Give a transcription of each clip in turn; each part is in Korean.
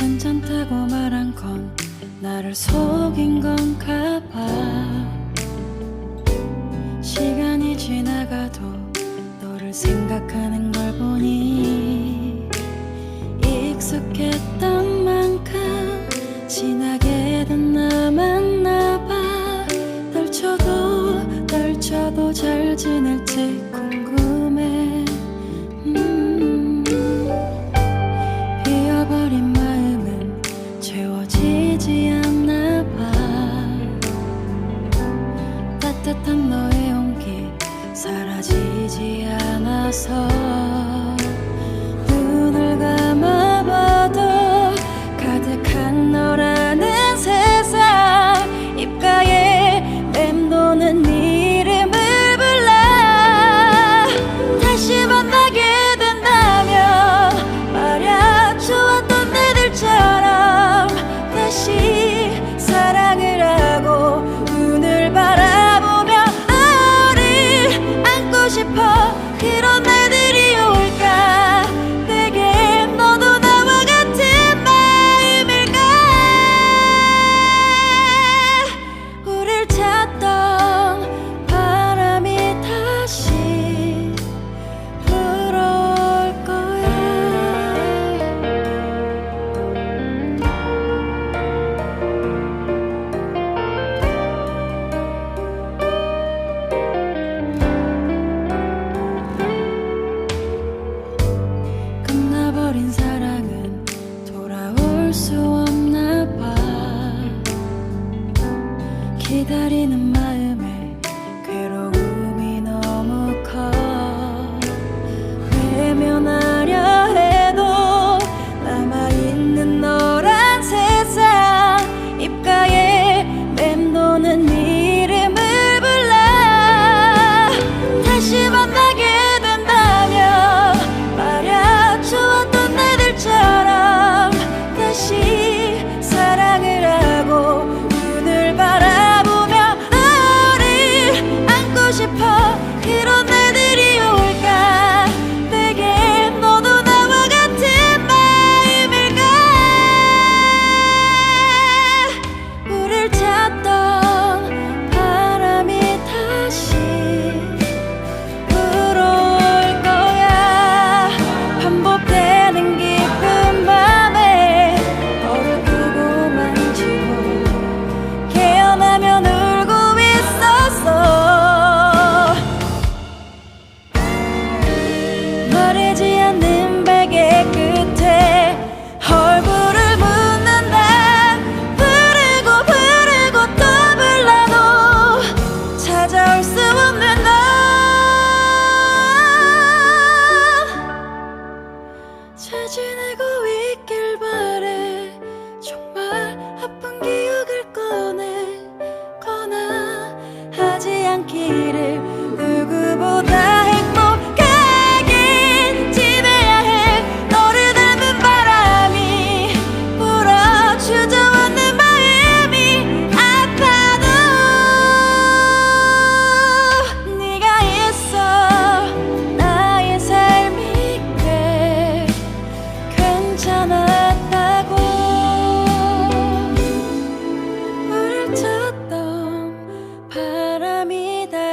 괜찮다고 말한 건 나를 속인 건가 봐 시간이 지나가도 너를 생각하는 걸 보니 익숙해 And. 버린 사랑은 돌아올 수 없나 봐. 기다리는 마음에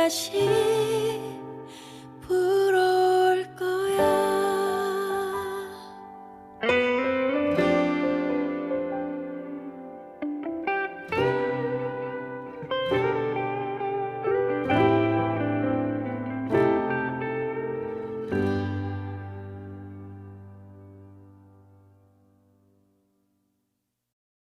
可惜